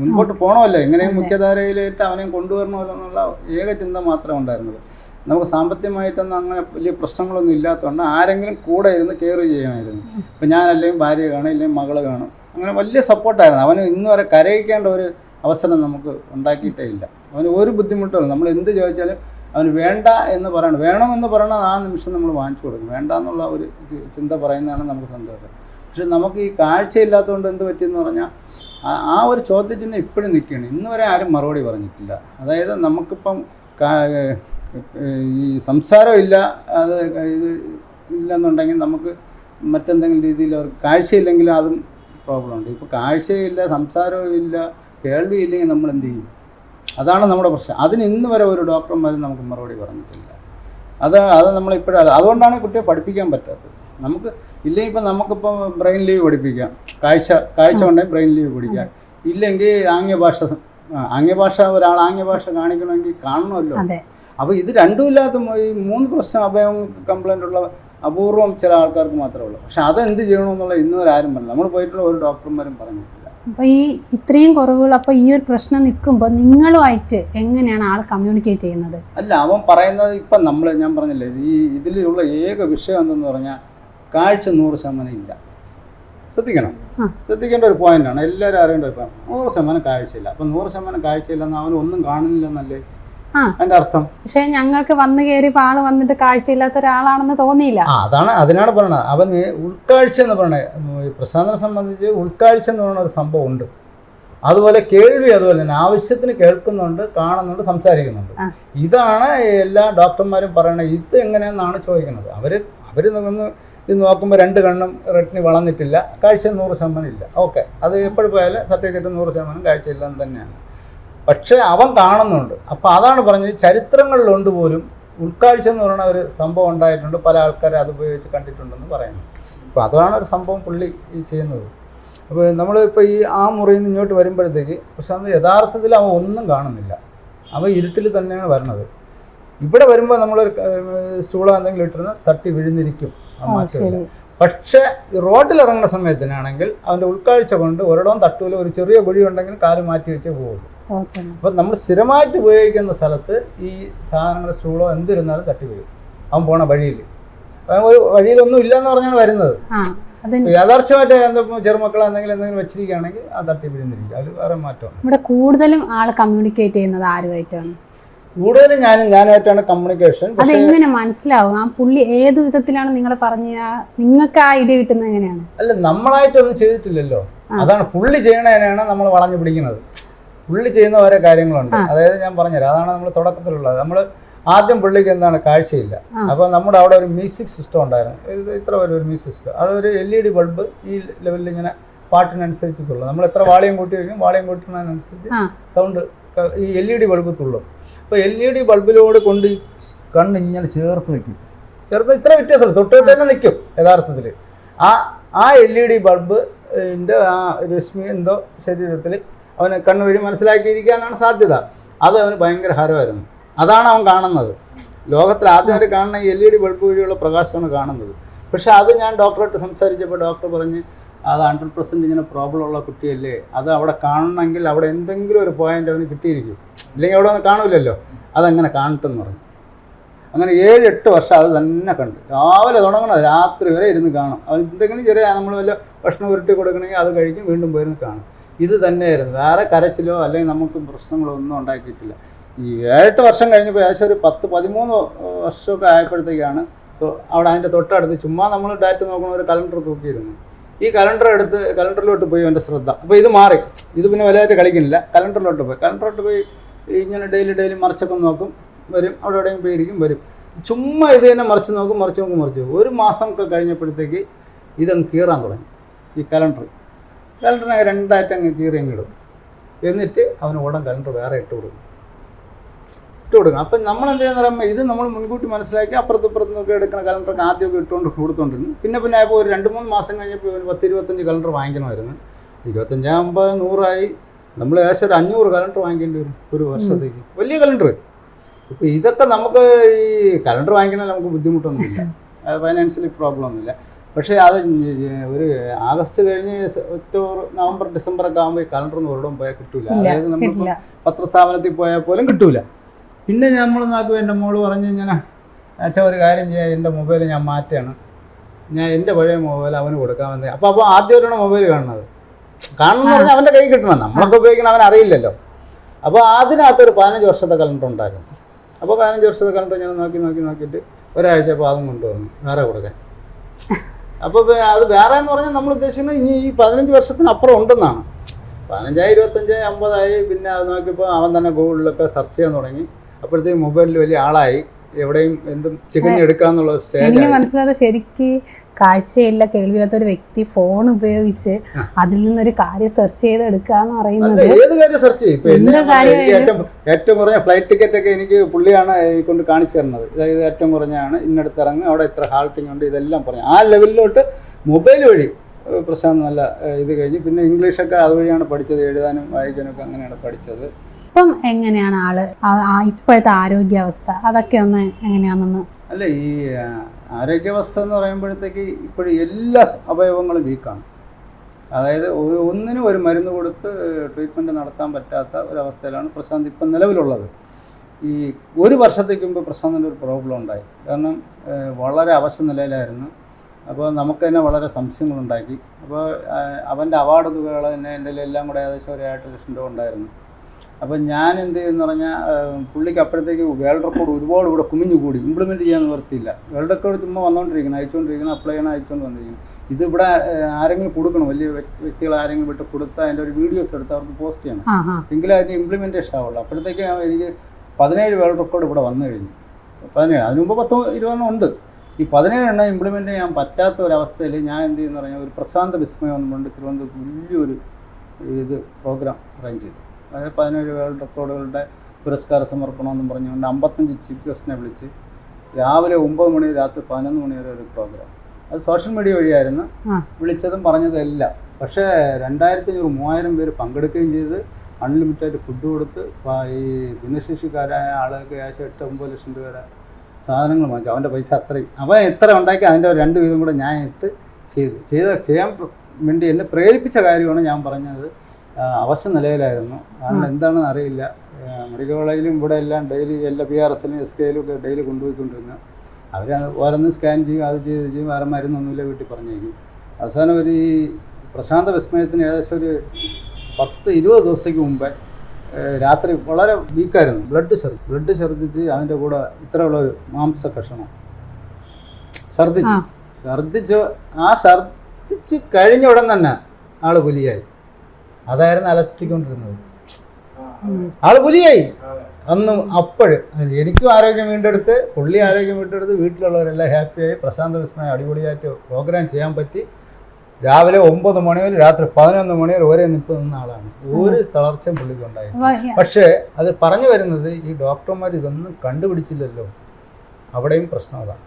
മുൻപോട്ട് പോകണമല്ലോ എങ്ങനെയും മുഖ്യധാരയിലേക്ക് അവനെ കൊണ്ടുവരണമല്ലോ എന്നുള്ള ഏക ചിന്ത മാത്രമേ ഉണ്ടായിരുന്നുള്ളൂ. നമുക്ക് സാമ്പത്തികമായിട്ടൊന്നും അങ്ങനെ വലിയ പ്രശ്നങ്ങളൊന്നും ഇല്ലാത്തതുകൊണ്ട് ആരെങ്കിലും കൂടെ ഇരുന്ന് കെയർ ചെയ്യുമായിരുന്നു ഇപ്പം ഞാൻ അല്ലെങ്കിൽ ഭാര്യ കാണും ഇല്ലെങ്കിൽ മകൾ കാണും. അങ്ങനെ വലിയ സപ്പോർട്ടായിരുന്നു അവന് ഇന്ന് വരെ കരയിക്കേണ്ട ഒരു അവസരം നമുക്ക് ഉണ്ടാക്കിയിട്ടേ ഇല്ല. അവന് ഒരു ബുദ്ധിമുട്ടും നമ്മൾ എന്ത് ചോദിച്ചാലും അവന് വേണ്ട എന്ന് പറയണം. വേണമെന്ന് പറയണത് ആ നിമിഷം നമ്മൾ വാങ്ങിച്ചു കൊടുക്കും. വേണ്ട എന്നുള്ള ഒരു ചിന്ത പറയുന്നതാണ് നമുക്ക് സന്തോഷം. പക്ഷെ നമുക്ക് ഈ കാഴ്ചയില്ലാത്തതുകൊണ്ട് എന്ത് പറ്റിയെന്ന് പറഞ്ഞാൽ ആ- ഒരു ചോദ്യത്തിന് ഇപ്പോഴും നിൽക്കുകയാണ്. ഇന്ന് വരെ ആരും മറുപടി പറഞ്ഞിട്ടില്ല. അതായത് നമുക്കിപ്പം ഈ സംസാരമില്ല അത് ഇത് ഇല്ലെന്നുണ്ടെങ്കിൽ നമുക്ക് മറ്റെന്തെങ്കിലും രീതിയിൽ അവർക്ക് കാഴ്ചയില്ലെങ്കിൽ അതും പ്രോബ്ലം ഉണ്ട് ഇപ്പോൾ കാഴ്ചയില്ല സംസാരവും ഇല്ല കേൾവിയില്ലെങ്കിൽ നമ്മൾ എന്ത് ചെയ്യും? അതാണ് നമ്മുടെ പ്രശ്നം. അതിന് ഇന്ന് വരെ ഒരു ഡോക്ടർമാരും നമുക്ക് മറുപടി പറഞ്ഞിട്ടില്ല. അത് അത് നമ്മളിപ്പോഴും അതുകൊണ്ടാണ് കുട്ടിയെ പഠിപ്പിക്കാൻ പറ്റാത്തത്. നമുക്ക് ഇല്ലെങ്കിൽ ഇപ്പം നമുക്കിപ്പം ബ്രെയിൻ ലീവ് പഠിപ്പിക്കാം. കാഴ്ച കാഴ്ച ഉണ്ടെങ്കിൽ ബ്രെയിൻ ലീവ് പഠിക്കാം. ഇല്ലെങ്കിൽ ആംഗ്യഭാഷ ആംഗ്യഭാഷ ആംഗ്യ ഭാഷ ഒരാൾ ആംഗ്യഭാഷ കാണിക്കണമെങ്കിൽ കാണണമല്ലോ. അപ്പോൾ ഇത് രണ്ടും ഇല്ലാത്ത ഈ മൂന്ന് പ്രശ്നം അഭയം കംപ്ലൈന്റ് ഉള്ള അപൂർവം ചില ആൾക്കാർക്ക് മാത്രമേ ഉള്ളൂ. പക്ഷെ അതെന്ത് ചെയ്യണമെന്നുള്ള ഇന്ന് വരെ ആരും പറഞ്ഞില്ല. നമ്മൾ പോയിട്ടുള്ള ഒരു ഡോക്ടർമാരും പറഞ്ഞിട്ടില്ല. അപ്പോൾ ഈ ഇത്രയും കുറവുകൾ അപ്പോൾ ഈ ഒരു പ്രശ്നം നിൽക്കുമ്പോൾ നിങ്ങളുമായിട്ട് എങ്ങനെയാണ് ആൾ കമ്മ്യൂണിക്കേറ്റ് ചെയ്യുന്നത്? അല്ല അവൻ പറയുന്നത് ഇപ്പം നമ്മൾ ഞാൻ പറഞ്ഞില്ലേ ഈ ഇതിലുള്ള ഏക വിഷയം എന്തെന്ന് പറഞ്ഞാൽ കാഴ്ച നൂറ് ശതമാനം ഇല്ല. ശ്രദ്ധിക്കണം. ശ്രദ്ധിക്കേണ്ട ഒരു പോയിന്റാണ് എല്ലാവരും അറിയേണ്ട ഒരു പോയിന്റ് നൂറ് ശതമാനം കാഴ്ചയില്ല. അപ്പം നൂറ് ശതമാനം കാഴ്ചയില്ലെന്ന് അവൻ ഒന്നും കാണുന്നില്ലെന്നല്ലേ അർത്ഥം? പക്ഷെ ഞങ്ങൾക്ക് വന്നു കയറി ആൾ വന്നിട്ട് കാഴ്ചയില്ലാത്ത ഒരാളാണെന്ന് തോന്നിയില്ല. അതാണ് അതിനാണ് പറയണത്. അവൻ ഉൾക്കാഴ്ച എന്ന് പറയണേ പ്രശാന്തനെ സംബന്ധിച്ച് ഉൾക്കാഴ്ച എന്ന് പറയുന്ന ഒരു സംഭവം ഉണ്ട്. അതുപോലെ കേൾവി അതുപോലെ തന്നെ ആവശ്യത്തിന് കേൾക്കുന്നുണ്ട് കാണുന്നുണ്ട് സംസാരിക്കുന്നുണ്ട്. ഇതാണ് എല്ലാ ഡോക്ടർമാരും പറയണത്. ഇത് എങ്ങനെയെന്നാണ് ചോദിക്കുന്നത്. അവർ അവർ നിന്ന് ഇത് നോക്കുമ്പോൾ രണ്ട് കണ്ണും റെട്ടിന് വളർന്നിട്ടില്ല. കാഴ്ച നൂറ് ശതമാനം ഇല്ല. ഓക്കെ. അത് എപ്പോഴും പോയാലും സർട്ടിഫിക്കറ്റ് നൂറ് ശതമാനം കാഴ്ചയില്ല എന്ന് തന്നെയാണ്. പക്ഷേ അവൻ കാണുന്നുണ്ട്. അപ്പോൾ അതാണ് പറഞ്ഞത് ചരിത്രങ്ങളിലുണ്ട് പോലും ഉൾക്കാഴ്ച എന്ന് പറയുന്ന ഒരു സംഭവം ഉണ്ടായിട്ടുണ്ട്. പല ആൾക്കാരെ അത് ഉപയോഗിച്ച് കണ്ടിട്ടുണ്ടെന്ന് പറയുന്നു. അപ്പോൾ അതാണ് ഒരു സംഭവം പുള്ളി ചെയ്യുന്നത്. അപ്പോൾ നമ്മൾ ഇപ്പോൾ ഈ ആ മുറിയിൽ നിന്ന് ഇങ്ങോട്ട് വരുമ്പോഴത്തേക്ക് പക്ഷെ അത് യഥാർത്ഥത്തിൽ അവൻ ഒന്നും കാണുന്നില്ല. അവൻ ഇരുട്ടിൽ തന്നെയാണ് വരണത്. ഇവിടെ വരുമ്പോൾ നമ്മളൊരു സ്റ്റൂളോ എന്തെങ്കിലും ഇട്ടിരുന്ന് തട്ടി വിഴുന്നിരിക്കും. പക്ഷേ റോഡിൽ ഇറങ്ങുന്ന സമയത്തിനാണെങ്കിൽ അവന്റെ ഉൾക്കാഴ്ച കൊണ്ട് ഒരിടവും തട്ടൂല ഒരു ചെറിയ കുഴി ഉണ്ടെങ്കിൽ കാൽ മാറ്റി വെച്ചേ പോകുള്ളൂ അപ്പം നമ്മൾ സ്ഥിരമായിട്ട് ഉപയോഗിക്കുന്ന സ്ഥലത്ത് ഈ സാധനങ്ങൾ സ്റ്റൂളോ എന്തിരുന്നാലും തട്ടി വീഴും അവൻ പോണ വഴിയിൽ. ഒരു വഴിയിലൊന്നും ഇല്ലെന്ന് പറഞ്ഞാണ് വരുന്നത്. യഥാർത്ഥമായിട്ട് എന്താ ചെറുമക്കൾ എന്തെങ്കിലും എന്തെങ്കിലും വെച്ചിരിക്കുകയാണെങ്കിൽ ആ തട്ടി വീഴുന്നിരിക്കും അത് വേറെ മാറ്റം. ഇവിടെ കൂടുതലും ആൾ കമ്മ്യൂണിക്കേറ്റ് ചെയ്യുന്നത് ആരുമായിട്ടാണ്? കൂടുതലും ഞാനും ഞാനായിട്ടാണ് കമ്മ്യൂണിക്കേഷൻ അതെങ്ങനെ മനസ്സിലാവും? ആ പുള്ളി ഏത് വിധത്തിലാണ് നിങ്ങൾ പറഞ്ഞ നിങ്ങൾക്ക് ആ ഐഡിയ കിട്ടുന്നത് എങ്ങനെയാണ്? അല്ല നമ്മളായിട്ടൊന്നും ചെയ്തിട്ടില്ലല്ലോ. അതാണ് പുള്ളി ചെയ്യണതിനാണ് നമ്മൾ വളഞ്ഞു പിടിക്കുന്നത്. പുള്ളി ചെയ്യുന്ന ഓരോ കാര്യങ്ങളുണ്ട്. അതായത് ഞാൻ പറഞ്ഞുതരാം. അതാണ് നമ്മൾ തുടക്കത്തിലുള്ളത്. നമ്മൾ ആദ്യം പുള്ളിക്ക് എന്താണ് കാഴ്ചയില്ല. അപ്പോൾ നമ്മുടെ അവിടെ ഒരു മ്യൂസിക് സിസ്റ്റം ഉണ്ടായിരുന്നു. ഇത് ഇത്ര വലിയ ഒരു മ്യൂസിക് സിസ്റ്റം. അതൊരു എൽ ഇ ഡി ബൾബ് ഈ ലെവലിൽ ഇങ്ങനെ പാട്ടിനനുസരിച്ച് തുള്ളും നമ്മൾ എത്ര വാളിയം കൂട്ടി വയ്ക്കും വാളിയം കൂട്ടുന്നതിനനുസരിച്ച് സൗണ്ട് ഈ എൽ ഇ ഡി ബൾബ് തുള്ളും. അപ്പോൾ എൽ ഇ ഡി ബൾബിലോട് കൊണ്ട് കണ്ണ് ഇങ്ങനെ ചേർത്ത് വെക്കും. ചേർത്ത് ഇത്ര വ്യത്യാസമുള്ളൂ തൊട്ട് തൊട്ട് തന്നെ നിൽക്കും യഥാർത്ഥത്തിൽ. ആ ആ എൽ ഇ ഡി ബൾബിന്റെ ആ രശ്മി എന്തോ ശരീരത്തിൽ അവന് കണ്ണ് വഴി മനസ്സിലാക്കിയിരിക്കാനാണ് സാധ്യത. അത് അവന് ഭയങ്കര ഹരമായിരുന്നു. അതാണ് അവൻ കാണുന്നത്. ലോകത്തിൽ ആദ്യമായിട്ട് കാണുന്ന എൽ ഇ ഡി ബൾബ് വഴിയുള്ള പ്രകാശമാണ് കാണുന്നത്. പക്ഷേ അത് ഞാൻ ഡോക്ടറായിട്ട് സംസാരിച്ചപ്പോൾ ഡോക്ടർ പറഞ്ഞ് അത് ഹൺഡ്രഡ് പെർസെന്റ് ഇങ്ങനെ പ്രോബ്ലം ഉള്ള കുട്ടിയല്ലേ? അത് അവിടെ കാണണമെങ്കിൽ അവിടെ എന്തെങ്കിലും ഒരു പോയിന്റ് അവന് കിട്ടിയിരിക്കും. ഇല്ലെങ്കിൽ അവിടെ ഒന്ന് കാണില്ലല്ലോ അതങ്ങനെ കാണട്ടെന്ന് പറഞ്ഞു. അങ്ങനെ ഏഴ് എട്ട് വർഷം അത് തന്നെ കണ്ടു. രാവിലെ തുടങ്ങണം. രാത്രി വരെ ഇരുന്ന് കാണും. അവൻ എന്തെങ്കിലും ചെറിയ നമ്മൾ വല്ല ഭക്ഷണം ഉരുട്ടി കൊടുക്കണമെങ്കിൽ അത് കഴിക്കും വീണ്ടും പോയിരുന്ന് കാണും. ഇത് തന്നെയായിരുന്നു. വേറെ കരച്ചിലോ അല്ലെങ്കിൽ നമുക്ക് പ്രശ്നങ്ങളോ ഒന്നും ഉണ്ടാക്കിയിട്ടില്ല. ഈ ഏഴെട്ട് വർഷം കഴിഞ്ഞപ്പോൾ ഏകദേശം ഒരു പത്ത് പതിമൂന്ന് വർഷമൊക്കെ ആയപ്പോഴത്തേക്കാണ് അവിടെ അതിന്റെ തൊട്ടടുത്ത് ചുമ്മാ നമ്മൾ ഡാറ്റ് നോക്കുന്ന ഒരു കലണ്ടർ തൂക്കിയിരുന്നു. ഈ കലണ്ടർ എടുത്ത് കലണ്ടറിലോട്ട് പോയി എന്റെ ശ്രദ്ധ. അപ്പോൾ ഇത് മാറി. ഇത് പിന്നെ വലുതായിട്ട് കളിക്കുന്നില്ല. കലണ്ടറിലോട്ട് പോയി. കലണ്ടറിലോട്ട് പോയി ഇങ്ങനെ ഡെയിലി ഡെയിലി മറിച്ചൊക്കെ നോക്കും. വരും. അവിടെ എവിടെയും പോയിരിക്കും. വരും. ചുമ്മാ ഇത് തന്നെ മറിച്ച് നോക്കും മറിച്ച് നോക്കും മറിച്ച് ഒരു മാസം ഒക്കെ കഴിഞ്ഞപ്പോഴത്തേക്ക് ഇതങ്ങ് കീറാൻ തുടങ്ങി. ഈ കലണ്ടർ. കലണ്ടറിനെ രണ്ടായിട്ട് അങ്ങ് കീറി അങ്ങ് എന്നിട്ട് അവന് ഉടൻ കലണ്ടർ വേറെ ഇട്ട് കൊടുക്കും. ഇട്ട് കൊടുക്കും. അപ്പം നമ്മൾ എന്ത് ചെയ്യുന്ന പറയുമ്പോൾ ഇത് നമ്മൾ മുൻകൂട്ടി മനസ്സിലാക്കി അപ്പുറത്ത് ഇപ്പുറത്ത് നോക്കി എടുക്കുന്ന കലണ്ടറൊക്കെ ആദ്യമൊക്കെ ഇട്ടുകൊണ്ട് കൊടുത്തോണ്ടിരുന്നു. പിന്നെ പിന്നെ ആയപ്പോൾ ഒരു രണ്ട് മൂന്ന് മാസം കഴിഞ്ഞപ്പോൾ ഒരു പത്ത് ഇരുപത്തഞ്ച് കലണ്ടർ വാങ്ങിക്കണമായിരുന്നു. ഇരുപത്തഞ്ചാകുമ്പോൾ നൂറായി. നമ്മൾ ഏകദേശം ഒരു അഞ്ഞൂറ് കലണ്ടർ വാങ്ങിക്കേണ്ടി വരും ഒരു വർഷത്തേക്ക്. വലിയ കലണ്ടർ. ഇപ്പോൾ ഇതൊക്കെ നമുക്ക് ഈ കലണ്ടർ വാങ്ങിക്കണമെങ്കിൽ നമുക്ക് ബുദ്ധിമുട്ടൊന്നുമില്ല. ഫൈനാൻഷ്യലി പ്രോബ്ലം ഒന്നുമില്ല. പക്ഷേ അത് ഒരു ആഗസ്റ്റ് കഴിഞ്ഞ് ഒക്ടോബർ നവംബർ ഡിസംബർ ഒക്കെ ആകുമ്പോൾ കലണ്ടർ ഒന്നും ഒരിടം പോയാൽ കിട്ടൂല. അതായത് നമ്മളിപ്പോൾ പത്രസ്ഥാപനത്തിൽ പോയാൽ പോലും കിട്ടൂല. പിന്നെ നമ്മൾ നാക്കും എന്റെ മോൾ പറഞ്ഞ് ഞാൻ അച്ഛാ ഒരു കാര്യം ചെയ്യാം. എന്റെ മൊബൈൽ ഞാൻ മാറ്റുകയാണ് ഞാൻ എന്റെ പഴയ മൊബൈൽ അവന് കൊടുക്കാമെന്ന് അപ്പോൾ അപ്പോൾ ആദ്യമായിട്ടാണ് മൊബൈൽ കാണുന്നത്. കാണണമെന്ന് പറഞ്ഞാൽ അവന്റെ കൈ കിട്ടണം. നമ്മളൊക്കെ ഉപയോഗിക്കണം അവൻ അറിയില്ലല്ലോ. അപ്പോൾ അതിനകത്തൊരു പതിനഞ്ച് വർഷത്തെ കലണ്ടർ ഉണ്ടായിരുന്നു. അപ്പോൾ പതിനഞ്ച് വർഷത്തെ കലണ്ടർ ഞാൻ നോക്കി നോക്കി നോക്കിയിട്ട് ഒരാഴ്ച അപ്പോൾ അതും കൊണ്ടുവന്നു. വേറെ കൊടുക്കാൻ. അപ്പോൾ അത് വേറെ എന്ന് പറഞ്ഞാൽ നമ്മൾ ഉദ്ദേശിക്കുന്നത് ഇനി ഈ പതിനഞ്ച് വർഷത്തിനപ്പുറം ഉണ്ടെന്നാണ്. പതിനഞ്ചായി ഇരുപത്തഞ്ചായി അമ്പതായി പിന്നെ അത് നോക്കിയപ്പോൾ അവൻ തന്നെ ഗൂഗിളിലൊക്കെ സെർച്ച് ചെയ്യാൻ തുടങ്ങി. അപ്പോഴത്തേക്കും മൊബൈലിൽ വലിയ ആളായി. എവിടെയും എന്തും ചികഞ്ഞെടുക്കാന്നുള്ള സ്റ്റേജ് മനസ്സിലാകാതെ ശരിക്ക് കാഴ്ചയില്ല കേൾവിയില്ലാത്ത ഒരു വ്യക്തി ഫോൺ ഉപയോഗിച്ച് അതിൽ നിന്നൊരു കാര്യം സെർച്ച് ചെയ്ത് എടുക്കുക എന്ന് പറയുന്നത് ഏത് കാര്യം സെർച്ച് ചെയ്യും? ഏറ്റവും കുറഞ്ഞ ഫ്ലൈറ്റ് ടിക്കറ്റ് ഒക്കെ എനിക്ക് പുള്ളിയാണ് കൊണ്ട് കാണിച്ചു തരുന്നത്. അതായത് ഏറ്റവും കുറഞ്ഞാണ് ഇന്നടത്ത് ഇറങ്ങും അവിടെ ഇത്ര ഹാൾട്ടിങ് ഉണ്ട് ഇതെല്ലാം പറഞ്ഞു. ആ ലെവലിലോട്ട് മൊബൈൽ വഴി പ്രശ്നം പ്രശാന്ത് നല്ല ഇത് കഴിഞ്ഞ്. പിന്നെ ഇംഗ്ലീഷൊക്കെ അതുവഴിയാണ് പഠിച്ചത് എഴുതാനും വായിക്കാനും ഒക്കെ അങ്ങനെയാണ് പഠിച്ചത്. ഇപ്പം എങ്ങനെയാണ് ആൾ? ഇപ്പോഴത്തെ ആരോഗ്യാവസ്ഥ അതൊക്കെ ഒന്ന് എങ്ങനെയാണെന്ന് അല്ല ഈ ആരോഗ്യാവസ്ഥ എന്ന് പറയുമ്പോഴത്തേക്ക് ഇപ്പോഴും എല്ലാ അവയവങ്ങളും വീക്കാണ്. അതായത് ഒന്നിനും ഒരു മരുന്ന് കൊടുത്ത് ട്രീറ്റ്മെന്റ് നടത്താൻ പറ്റാത്ത ഒരവസ്ഥയിലാണ് പ്രശാന്ത് ഇപ്പം നിലവിലുള്ളത്. ഈ ഒരു വർഷത്തേക്ക് മുമ്പ് പ്രശാന്തിന്റെ ഒരു പ്രോബ്ലം ഉണ്ടായി. കാരണം വളരെ അവശ നിലയിലായിരുന്നു. അപ്പോൾ നമുക്ക് തന്നെ വളരെ സംശയങ്ങളുണ്ടാക്കി. അപ്പോൾ അവന്റെ അവാർഡ് തുകകൾ തന്നെ എന്റെ എല്ലാം കൂടെ ഏകദേശം ഒരു ഏഴ് ലക്ഷം രൂപ ഉണ്ടായിരുന്നു. അപ്പോൾ ഞാൻ എന്ത് ചെയ്യുന്ന പറഞ്ഞാൽ പുള്ളിക്ക് അപ്പോഴത്തേക്ക് വേൾഡ് റെക്കോർഡ് ഒരുപാട് ഇവിടെ കുമിഞ്ഞു കൂടി. ഇംപ്ലിമെന്റ് ചെയ്യാൻ നിവർത്തിയില്ല. വേൾഡ് റെക്കോർഡ് ചുമ്മാ വന്നുകൊണ്ടിരിക്കണം അയച്ചുകൊണ്ടിരിക്കണം അപ്ലൈ ചെയ്യണം അയച്ചുകൊണ്ട് വന്നിരിക്കണം ഇത് ഇവിടെ ആരെങ്കിലും കൊടുക്കണം? വലിയ വ്യക്തികൾ ആരെങ്കിലും വിട്ട് കൊടുത്താൽ അതിന്റെ ഒരു വീഡിയോസ് എടുത്ത് അവർക്ക് പോസ്റ്റ് ചെയ്യണം. എങ്കിലും അതിന്റെ ഇംപ്ലിമെന്റേഷൻ ആവുള്ളൂ. അപ്പോഴത്തേക്ക് എനിക്ക് പതിനേഴ് വേൾഡ് റെക്കോർഡ് ഇവിടെ വന്നു കഴിഞ്ഞു. പതിനേഴ് അതിന് മുമ്പ് പത്ത് ഇരുപതെണ്ണം ഉണ്ട്. ഈ പതിനേഴ് എണ്ണം ഇംപ്ലിമെന്റ് ചെയ്യാൻ പറ്റാത്ത ഒരവസ്ഥയിൽ ഞാൻ എന്ത് ചെയ്യുന്ന പറഞ്ഞാൽ ഒരു പ്രശാന്ത വിസ്മയം എന്ന് പറഞ്ഞിട്ട് തിരുവനന്തപുരത്ത് വലിയൊരു ഇത് പ്രോഗ്രാം അറേഞ്ച് ചെയ്തു. അതായത് പതിനേഴ് വേൾഡ് റെക്കോർഡുകളുടെ പുരസ്കാര സമർപ്പണം എന്ന് പറഞ്ഞുകൊണ്ട് അമ്പത്തഞ്ച് ചീഫ് ഗസ്റ്റിനെ വിളിച്ച് രാവിലെ ഒമ്പത് മണി രാത്രി പതിനൊന്ന് മണി വരെ ഒരു പ്രോഗ്രാം. അത് സോഷ്യൽ മീഡിയ വഴിയായിരുന്നു. വിളിച്ചതും പറഞ്ഞതും എല്ലാം പക്ഷേ രണ്ടായിരത്തി അഞ്ഞൂറ് മൂവായിരം പേര് പങ്കെടുക്കുകയും ചെയ്ത് അൺലിമിറ്റഡ് ഫുഡ് കൊടുത്ത് ഈ ഭിന്നശേഷിക്കാരായ ആളുകൾക്ക് ഏകദേശം എട്ട് ഒമ്പത് ലക്ഷം രൂപ വരെ സാധനങ്ങൾ വാങ്ങിച്ചു. അവന്റെ പൈസ അത്രയും. അവൻ എത്ര ഉണ്ടാക്കി അതിന്റെ രണ്ട് വീതം കൂടെ ഞാൻ ഇട്ട് ചെയ്തു. ചെയ്ത ചെയ്യാൻ വേണ്ടി എന്നെ പ്രേരിപ്പിച്ച കാര്യമാണ് ഞാൻ പറഞ്ഞത്. അവശ നിലയിലായിരുന്നു. കാരണം എന്താണെന്ന് അറിയില്ല. മെഡിക്കൽ കോളേജിലും ഇവിടെ എല്ലാം ഡെയിലി എല്ലാ പി ആർ എസിലും എസ് കെയിലും ഒക്കെ ഡെയിലി കൊണ്ടുപോയിക്കൊണ്ടിരുന്നു. അവർ ഓരോന്ന് സ്കാൻ ചെയ്യും അത് ചെയ്ത് ചെയ്യും വേറെ മരുന്നൊന്നുമില്ല വീട്ടിൽ പറഞ്ഞേക്കും. അവസാനം ഒരു ഈ പ്രശാന്ത വിസ്മയത്തിന് ഏകദേശം ഒരു പത്ത് ഇരുപത് ദിവസത്തേക്ക് മുമ്പേ രാത്രി വളരെ വീക്കായിരുന്നു. ബ്ലഡ് ഛർദ്ദി ബ്ലഡ് ഛർദ്ദിച്ച് അതിന്റെ കൂടെ ഇത്രയുള്ള ഒരു മാംസ കഷണം. ഛർദ്ദിച്ചു. ഛർദ്ദിച്ചു ഛർദ്ദിച്ച് ആ ഛർദ്ദിച്ച് കഴിഞ്ഞ ഉടൻ തന്നെ ആൾ പുലിയായി. അതായിരുന്നു അലട്ടിക്കൊണ്ടിരുന്നത്. ആൾ പുലിയായി. അന്ന് അപ്പോഴ് എനിക്കും ആരോഗ്യം വീണ്ടെടുത്ത് പുള്ളി ആരോഗ്യം വീണ്ടെടുത്ത് വീട്ടിലുള്ളവരെല്ലാം ഹാപ്പിയായി. പ്രശാന്ത വിസ്മയം അടിപൊളിയായിട്ട് പ്രോഗ്രാം ചെയ്യാൻ പറ്റി. രാവിലെ ഒമ്പത് മണി വരെ രാത്രി പതിനൊന്ന് മണി വരെ ഒരേ നിൽപ്പ് നിന്ന ആളാണ്. ഒരു തളർച്ചയും പുള്ളിക്ക് ഉണ്ടായിരുന്നു പക്ഷേ അത് പറഞ്ഞു വരുന്നത് ഈ ഡോക്ടർമാർ ഇതൊന്നും കണ്ടുപിടിച്ചില്ലല്ലോ. അവിടെയും പ്രശ്നം അതാണ്.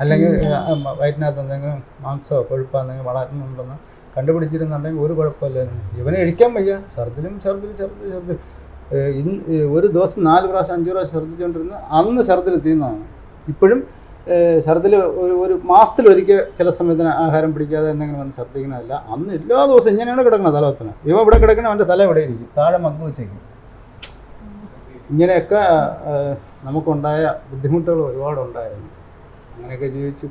അല്ലെങ്കിൽ വയറ്റിനകത്ത് എന്തെങ്കിലും മാംസമോ കൊഴുപ്പോ എന്തെങ്കിലും വളരുന്നുണ്ടെന്ന് കണ്ടുപിടിച്ചിരുന്നുണ്ടെങ്കിൽ ഒരു കുഴപ്പമില്ലായിരുന്നു ഇവനെ കഴിക്കാൻ വയ്യ. ഛർദിലും ഛർദിലും ഛർദിലും ഛർദിലും. ഇന്ന് ഒരു ദിവസം നാല് പ്രാവശ്യം അഞ്ച് പ്രാവശ്യം ഛർദിച്ചുകൊണ്ടിരുന്ന അന്ന് ഛർദിൽ തീർന്നതാണ് ഇപ്പോഴും ഛർദിൽ ഒരു ഒരു മാസത്തിലൊരിക്കൽ ചില സമയത്തിന് ആഹാരം പിടിക്കാതെ എന്തെങ്കിലും വന്ന് ഛർദിക്കണമല്ല അന്ന് എല്ലാ ദിവസവും ഇങ്ങനെയാണ് കിടക്കുന്നത് തലവത്തിന് ഇവ ഇവിടെ കിടക്കണ അവന്റെ തല ഇവിടെ ഇരിക്കും? താഴെ മങ്ങ് വെച്ചേക്കും. ഇങ്ങനെയൊക്കെ നമുക്കുണ്ടായ ബുദ്ധിമുട്ടുകൾ ഒരുപാടുണ്ടായിരുന്നു. അങ്ങനെയൊക്കെ ജീവിച്ച്